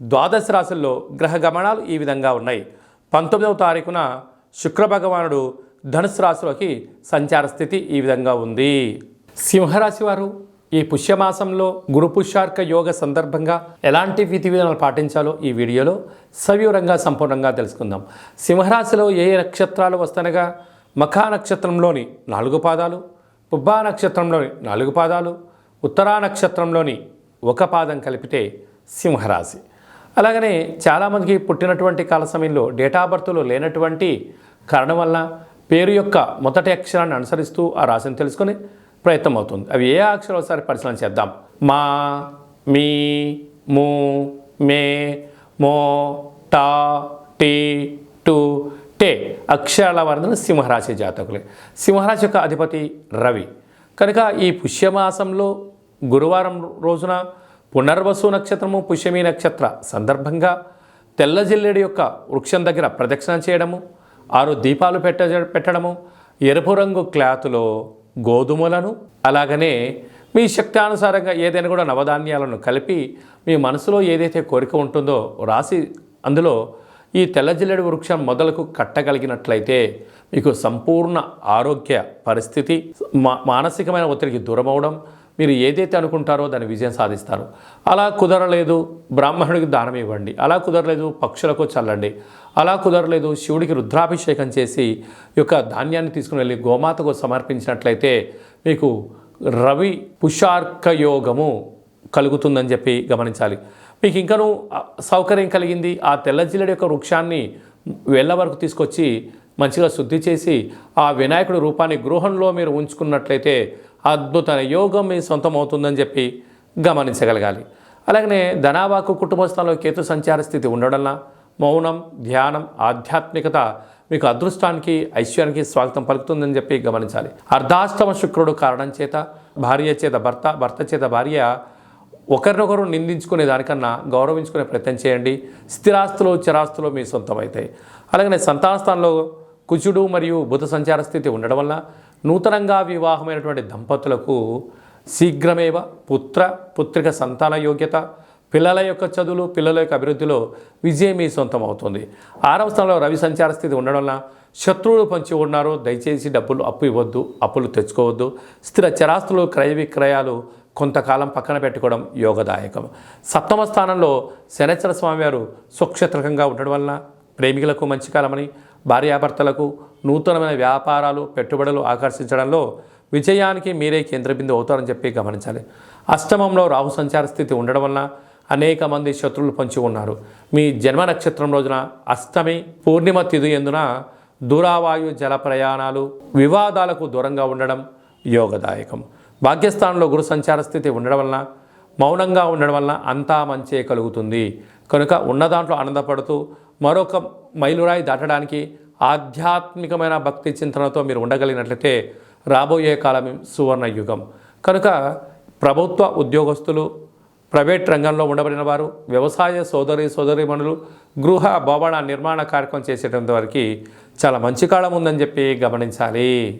ద్వాదశ రాశుల్లో గ్రహ గమనాలు ఈ విధంగా ఉన్నాయి. పంతొమ్మిదవ తారీఖున శుక్ర భగవానుడు ధనుసు రాశిలోకి సంచార స్థితి ఈ విధంగా ఉంది. సింహరాశి వారు ఈ పుష్యమాసంలో గురు పుష్యార్క యోగ సందర్భంగా ఎలాంటి విధి విధానాలు పాటించాలో ఈ వీడియోలో సవివరంగా సంపూర్ణంగా తెలుసుకుందాం. సింహరాశిలో ఏ ఏ నక్షత్రాలు వస్తనగా? మఖా నక్షత్రంలోని నాలుగు పాదాలు పుబ్బా నక్షత్రంలోని నాలుగు పాదాలు ఉత్తరా నక్షత్రంలోని ఒక పాదం కలిపితే సింహరాశి. అలాగనే చాలామందికి పుట్టినటువంటి కాల సమయంలో డేటా బర్త్లో లేనటువంటి కారణం వల్ల పేరు యొక్క మొదటి అక్షరాన్ని అనుసరిస్తూ ఆ రాశిని తెలుసుకునే ప్రయత్నం అవుతుంది. అవి ఏ అక్షరాలు ఒకసారి పరిశీలన చేద్దాం. మా మీ మూ మే మో టా టీ టు టే అక్షరాల వర్ణన సింహరాశి జాతకులే. సింహరాశి యొక్క అధిపతి రవి. కనుక ఈ పుష్యమాసంలో గురువారం రోజున పునర్వసు నక్షత్రము పుష్యమి నక్షత్ర సందర్భంగా తెల్ల జిల్లెడు యొక్క వృక్షం దగ్గర ప్రదక్షిణ చేయడము ఆరు దీపాలు పెట్ట పెట్టడము ఎరుపు రంగు క్లాత్లో గోధుమలను అలాగనే మీ శక్తానుసారంగా ఏదైనా కూడా నవధాన్యాలను కలిపి మీ మనసులో ఏదైతే కోరిక ఉంటుందో రాసి అందులో ఈ తెల్ల జిల్లెడు వృక్షం మొదలకు కట్టగలిగినట్లయితే మీకు సంపూర్ణ ఆరోగ్య పరిస్థితి మా మానసికమైన ఒత్తిడికి దూరం అవడం మీరు ఏదైతే అనుకుంటారో దాన్ని విజయం సాధిస్తారు. అలా కుదరలేదు బ్రాహ్మణుడికి దానం ఇవ్వండి. అలా కుదరలేదు పక్షులకు చల్లండి. అలా కుదరలేదు శివుడికి రుద్రాభిషేకం చేసి ఈ యొక్క ధాన్యాన్ని తీసుకుని వెళ్ళి గోమాతకు సమర్పించినట్లయితే మీకు రవి పుషార్క యోగము కలుగుతుందని చెప్పి గమనించాలి. మీకు ఇంకనూ సౌకర్యం కలిగింది. ఆ తెల్ల జిల్లడి యొక్క వృక్షాన్ని వెళ్ళ వరకు తీసుకొచ్చి మంచిగా శుద్ధి చేసి ఆ వినాయకుడి రూపాన్ని గృహంలో మీరు ఉంచుకున్నట్లయితే అద్భుతమైన యోగం మీ సొంతం అవుతుందని చెప్పి గమనించగలగాలి. అలాగనే ధనావాకు కుటుంబ స్థలంలో కేతు సంచార స్థితి ఉండడంలా మౌనం ధ్యానం ఆధ్యాత్మికత మీకు అదృష్టానికి ఐశ్వర్యానికి స్వాగతం పలుకుతుందని చెప్పి గమనించాలి. అర్ధాష్టమ శుక్రుడు కారణం చేత భార్య చేత భర్త భర్త చేత భార్య ఒకరినొకరు నిందించుకునే దానికన్నా గౌరవించుకునే ప్రయత్నం చేయండి. స్థిరాస్తులు చిరాస్తులు మీ సొంతం అవుతాయి అలాగనే సంతాన స్థానంలో కుజుడు మరియు బుధ సంచార స్థితి ఉండడం వల్ల నూతనంగా వివాహమైనటువంటి దంపతులకు శీఘ్రమేవ పుత్ర పుత్రిక సంతాన యోగ్యత పిల్లల యొక్క చదువులు పిల్లల యొక్క అభివృద్ధిలో విజయం మీ సొంతం అవుతుంది. ఆరవ స్థానంలో రవి సంచార స్థితి ఉండడం వల్ల శత్రువులు పంచి ఉన్నారు. దయచేసి డబ్బులు అప్పు ఇవ్వద్దు అప్పులు తెచ్చుకోవద్దు. స్థిర చరాస్తులు క్రయ విక్రయాలు కొంతకాలం పక్కన పెట్టుకోవడం యోగదాయకం. సప్తమ స్థానంలో శనేశ్వర స్వామివారు సుక్షేత్రకంగా ఉండడం వలన ప్రేమికులకు మంచి కాలమని భార్యాభర్తలకు నూతనమైన వ్యాపారాలు పెట్టుబడులు ఆకర్షించడంలో విజయానికి మీరే కేంద్రబిందు అవుతారని చెప్పి గమనించాలి. అష్టమంలో రాహు సంచార స్థితి ఉండడం వలన అనేక మంది శత్రువులు పంచి ఉన్నారు. మీ జన్మ నక్షత్రం రోజున అష్టమి పూర్ణిమ తిథి ఎందున దూరావాయు జల ప్రయాణాలు వివాదాలకు దూరంగా ఉండడం యోగదాయకం. భాగ్యస్థానంలో గురు సంచార స్థితి ఉండడం వలన మౌనంగా ఉండడం వలన అంతా మంచే కలుగుతుంది. కనుక ఉన్న దాంట్లో ఆనందపడుతూ మరొక మైలురాయి దాటడానికి ఆధ్యాత్మికమైన భక్తి చింతనతో మీరు ఉండగలిగినట్లయితే రాబోయే కాలం సువర్ణ యుగం. కనుక ప్రభుత్వ ఉద్యోగస్తులు ప్రైవేట్ రంగంలో ఉండబడిన వారు వ్యవసాయ సోదరి సోదరిమణులు గృహ భవన నిర్మాణ కార్యక్రమం చేసేటంత వరకు చాలా మంచి కాలం ఉందని చెప్పి గమనించాలి.